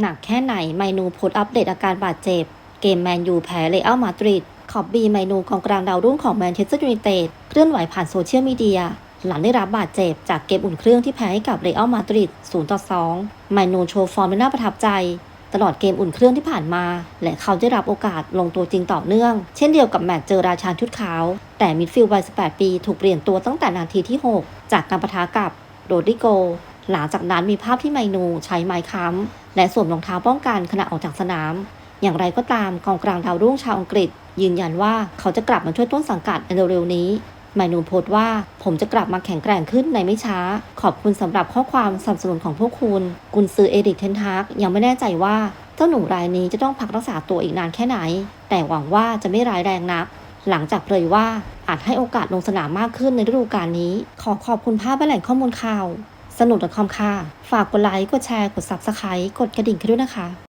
หนักแค่ไหนไมนูโพสอัปเดตอาการบาดเจ็บ เกมแมนยูแพ้เลอัลมาดริดขอบบีไมนูกองกลางดาวรุ่งของแมนเชสเตอร์ยูไนเต็ดเคลื่อนไหวผ่านโซเชียลมีเดียหลังได้รับบาดเจ็บจากเกมอุ่นเครื่องที่แพ้ให้กับเรอัลมาดริด0ต่อ2ไมนูโชว์ฟอร์มได้น่าประทับใจ ตลอดเกมอุ่นเครื่องที่ผ่านมา และเขาได้รับโอกาสลงตัวจริงต่อเนื่อง เช่นเดียวกับแมตช์เจอราชาชุดขาว แต่มิดฟิลด์วัย 18 ปี ถูกเปลี่ยนตัวตั้งแต่นาทีที่ 6 จากการปะทะกับโรดริโก หลังจากนั้นมีภาพที่ไมนูใช้ไม้ค้ำและสวมรองเท้าป้องกันขณะออกจากสนาม อย่างไรก็ตามกองกลางดาวรุ่งชาวอังกฤษ ยืนยันว่าเขาจะกลับมาช่วยต้นสังกัดในเร็วๆนี้ไมนูโพสต์ว่าผมจะกลับมาแข็งแกร่งขึ้นในไม่ช้า ขอบคุณสำหรับข้อความสนับสนุนของพวกคุณ กุนซือเอริกเทนฮากยังไม่แน่ใจว่าเจ้าหนูรายนี้จะต้องพักรักษาตัวอีกนานแค่ไหน แต่หวังว่าจะไม่ร้ายแรงนัก หลังจากเผยว่าอาจให้โอกาสลงสนามมากขึ้นในฤดูกาลนี้ ขอขอบคุณภาพและแหล่งข้อมูลข่าว สนุกคอมค่ะ ฝากกดไลค์ กดแชร์ กด Subscribe กดกระดิ่งกันด้วยนะคะ